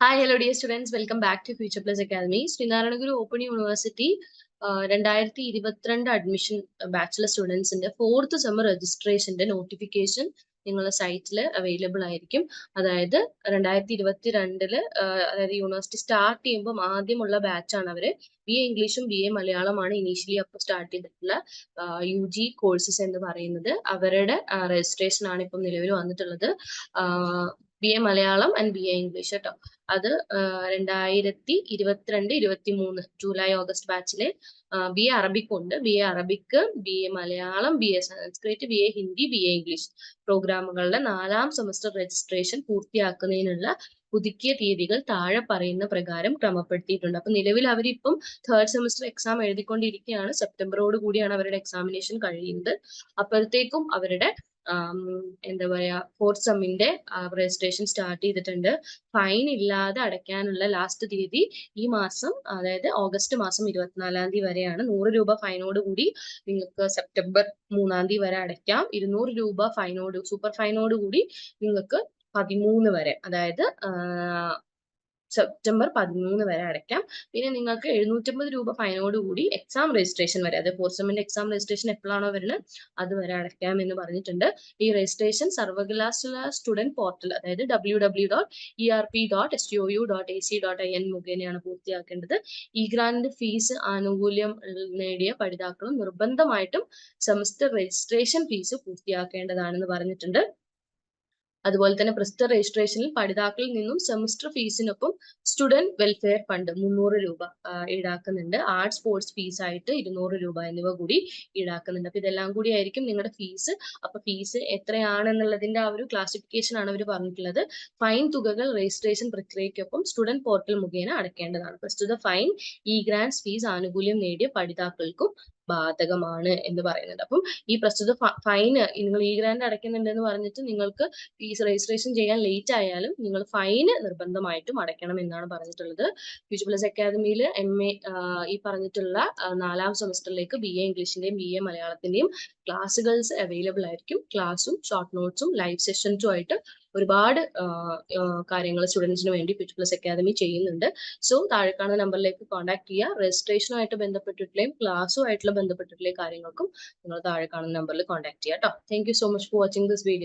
Hi hello dear students welcome back to future plus academy Sreenarayanaguru open university രണ്ടായിരത്തി ഇരുപത്തിരണ്ട് admission bachelor സ്റ്റുഡൻസിന്റെ fourth semester രജിസ്ട്രേഷന്റെ notification നിങ്ങളുടെ സൈറ്റിൽ അവൈലബിൾ ആയിരിക്കും. അതായത് രണ്ടായിരത്തി ഇരുപത്തിരണ്ടിൽ അതായത് യൂണിവേഴ്സിറ്റി സ്റ്റാർട്ട് ചെയ്യുമ്പോൾ ആദ്യമുള്ള ബാച്ചാണ് അവർ. ബി എ ഇംഗ്ലീഷും ബി എ മലയാളമാണ് ഇനീഷ്യലി അപ്പോൾ സ്റ്റാർട്ട് ചെയ്തിട്ടുള്ള യു ജി കോഴ്സസ് എന്ന് പറയുന്നത്. അവരുടെ രജിസ്ട്രേഷൻ ആണ് ഇപ്പം നിലവിൽ വന്നിട്ടുള്ളത്. B A Malayalam and B A English കേട്ടോ അത് രണ്ടായിരത്തി ഇരുപത്തിരണ്ട് ഇരുപത്തി മൂന്ന് ജൂലൈ ഓഗസ്റ്റ് ബാച്ചിലെ ബി എ അറബിക് ഉണ്ട്. B A Arabic B A Malayalam B A Sanskrit B A Hindi B A English പ്രോഗ്രാമുകളുടെ നാലാം സെമസ്റ്റർ രജിസ്ട്രേഷൻ പൂർത്തിയാക്കുന്നതിനുള്ള പുതുക്കിയ തീയതികൾ താഴെ പറയുന്ന പ്രകാരം ക്രമപ്പെടുത്തിയിട്ടുണ്ട്. അപ്പൊ നിലവിൽ അവരിപ്പം തേർഡ് സെമസ്റ്റർ എക്സാം എഴുതിക്കൊണ്ടിരിക്കുകയാണ് സെപ്റ്റംബറോട് കൂടിയാണ് അവരുടെ എക്സാമിനേഷൻ കഴിയുന്നത്. അപ്പോഴത്തേക്കും അവരുടെ എന്താ പറയാ ഫോർത്ത് സെമ്മിന്റെ രജിസ്ട്രേഷൻ സ്റ്റാർട്ട് ചെയ്തിട്ടുണ്ട്. ഫൈൻ ഇല്ലാതെ അടയ്ക്കാനുള്ള ലാസ്റ്റ് തീയതി ഈ മാസം അതായത് ഓഗസ്റ്റ് മാസം ഇരുപത്തിനാലാം തീയതി വരെയാണ്. നൂറ് രൂപ ഫൈനോട് കൂടി നിങ്ങൾക്ക് സെപ്റ്റംബർ മൂന്നാം തീയതി വരെ അടയ്ക്കാം. ഇരുന്നൂറ് രൂപ ഫൈനോട് സൂപ്പർ ഫൈനോട് കൂടി നിങ്ങൾക്ക് പതിമൂന്ന് വരെ. അതായത് സെപ്റ്റംബർ പതിമൂന്ന് വരെ അടയ്ക്കാം. പിന്നെ നിങ്ങൾക്ക് എഴുന്നൂറ്റമ്പത് രൂപ ഫൈനോട് കൂടി എക്സാം രജിസ്ട്രേഷൻ വരെ അതായത് ഫോർത്ത് എക്സാം രജിസ്ട്രേഷൻ എപ്പോഴാണോ വരുന്നത് അത് വരെ അടയ്ക്കാം എന്ന് പറഞ്ഞിട്ടുണ്ട്. ഈ രജിസ്ട്രേഷൻ സർവകലാശാല സ്റ്റുഡന്റ് പോർട്ടൽ അതായത് W W dot E R P dot S O U dot A C dot I N മുഖേനയാണ് പൂർത്തിയാക്കേണ്ടത്. ഈ ഗ്രാൻഡ് ഫീസ് ആനുകൂല്യം നേടിയ പഠിതാക്കളും നിർബന്ധമായിട്ടും സെമസ്റ്റർ രജിസ്ട്രേഷൻ ഫീസ് പൂർത്തിയാക്കേണ്ടതാണെന്ന് പറഞ്ഞിട്ടുണ്ട്. അതുപോലെ തന്നെ പ്രസ്തുത രജിസ്ട്രേഷനിൽ പഠിതാക്കളിൽ നിന്നും സെമസ്റ്റർ ഫീസിനൊപ്പം സ്റ്റുഡന്റ് വെൽഫെയർ ഫണ്ട് മുന്നൂറ് രൂപ ഈടാക്കുന്നുണ്ട്. ആർട്സ് സ്പോർട്സ് ഫീസ് ആയിട്ട് ഇരുന്നൂറ് രൂപ എന്നിവ കൂടി ഈടാക്കുന്നുണ്ട്. അപ്പൊ ഇതെല്ലാം കൂടി ആയിരിക്കും നിങ്ങളുടെ ഫീസ് അപ്പൊ ഫീസ് എത്രയാണെന്നുള്ളതിന്റെ ആ ഒരു ക്ലാസിഫിക്കേഷൻ ആണ് അവർ പറഞ്ഞിട്ടുള്ളത്. ഫൈൻ തുകകൾ രജിസ്ട്രേഷൻ പ്രക്രിയയ്ക്കൊപ്പം സ്റ്റുഡന്റ് പോർട്ടൽ മുഖേന അടയ്ക്കേണ്ടതാണ്. പ്രസ്തുത ഫൈൻ ഇ ഗ്രാൻസ് ഫീസ് ആനുകൂല്യം നേടിയ പഠിതാക്കൾക്കും ബാധകമാണ് എന്ന് പറയുന്നുണ്ട്. അപ്പം ഈ പ്രസ്തുത ഫൈൻ നിങ്ങൾ ഈ ഗ്രാൻഡ് അടയ്ക്കുന്നുണ്ടെന്ന് പറഞ്ഞിട്ട് നിങ്ങൾക്ക് ഫീസ് രജിസ്ട്രേഷൻ ചെയ്യാൻ ലേറ്റ് ആയാലും നിങ്ങൾ ഫൈന് നിർബന്ധമായിട്ടും അടയ്ക്കണം എന്നാണ് പറഞ്ഞിട്ടുള്ളത്. ഫ്യൂച്ചർ പ്ലസ് അക്കാദമിയിൽ എം എ ഈ പറഞ്ഞിട്ടുള്ള നാലാം സെമസ്റ്ററിലേക്ക് ബി എ ഇംഗ്ലീഷിന്റെയും ബി എ മലയാളത്തിന്റെയും ക്ലാസ്സുകൾസ് അവൈലബിൾ ആയിരിക്കും. ക്ലാസ്സും ഷോർട്ട് നോട്ട്സും ലൈവ് സെഷൻസും ആയിട്ട് ഒരുപാട് കാര്യങ്ങൾ സ്റ്റുഡൻസിന് വേണ്ടി പ്ലസ് അക്കാദമി ചെയ്യുന്നുണ്ട്. സോ താഴെ കാണുന്ന നമ്പറിലേക്ക് കോൺടാക്ട് ചെയ്യുക. രജിസ്ട്രേഷനുമായിട്ട് ബന്ധപ്പെട്ടിട്ടുള്ളയും ക്ലാസ്സുമായിട്ടുള്ള ബന്ധപ്പെട്ടിട്ടുള്ള കാര്യങ്ങൾക്കും നിങ്ങൾ താഴെ കാണുന്ന നമ്പറിൽ കോൺടാക്ട് ചെയ്യുക കേട്ടോ thank so much for watching this video